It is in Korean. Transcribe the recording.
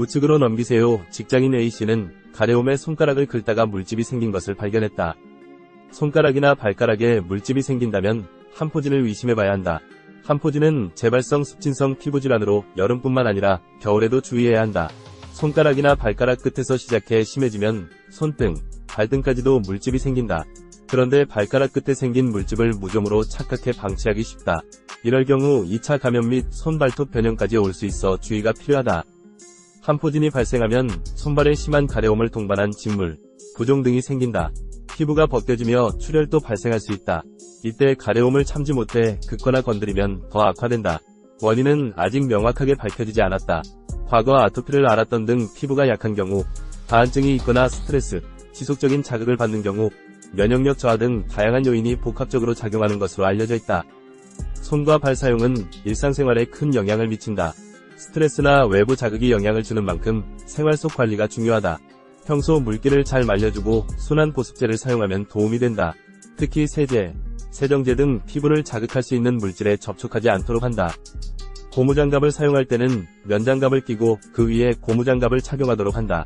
우측으로 넘기세요. 직장인 A씨는 가려움에 손가락을 긁다가 물집이 생긴 것을 발견했다. 손가락이나 발가락에 물집이 생긴다면 한포진을 의심해봐야 한다. 한포진은 재발성 습진성 피부질환으로 여름뿐만 아니라 겨울에도 주의해야 한다. 손가락이나 발가락 끝에서 시작해 심해지면 손등, 발등까지도 물집이 생긴다. 그런데 발가락 끝에 생긴 물집을 무좀으로 착각해 방치하기 쉽다. 이럴 경우 2차 감염 및 손발톱 변형까지 올 수 있어 주의가 필요하다. 한포진이 발생하면 손발에 심한 가려움을 동반한 진물, 부종 등이 생긴다. 피부가 벗겨지며 출혈도 발생할 수 있다. 이때 가려움을 참지 못해 긁거나 건드리면 더 악화된다. 원인은 아직 명확하게 밝혀지지 않았다. 과거 아토피를 앓았던 등 피부가 약한 경우, 다한증이 있거나 스트레스, 지속적인 자극을 받는 경우, 면역력 저하 등 다양한 요인이 복합적으로 작용하는 것으로 알려져 있다. 손과 발 사용은 일상생활에 큰 영향을 미친다. 스트레스나 외부 자극이 영향을 주는 만큼 생활 속 관리가 중요하다. 평소 물기를 잘 말려주고 순한 보습제를 사용하면 도움이 된다. 특히 세제, 세정제 등 피부를 자극할 수 있는 물질에 접촉하지 않도록 한다. 고무장갑을 사용할 때는 면장갑을 끼고 그 위에 고무장갑을 착용하도록 한다.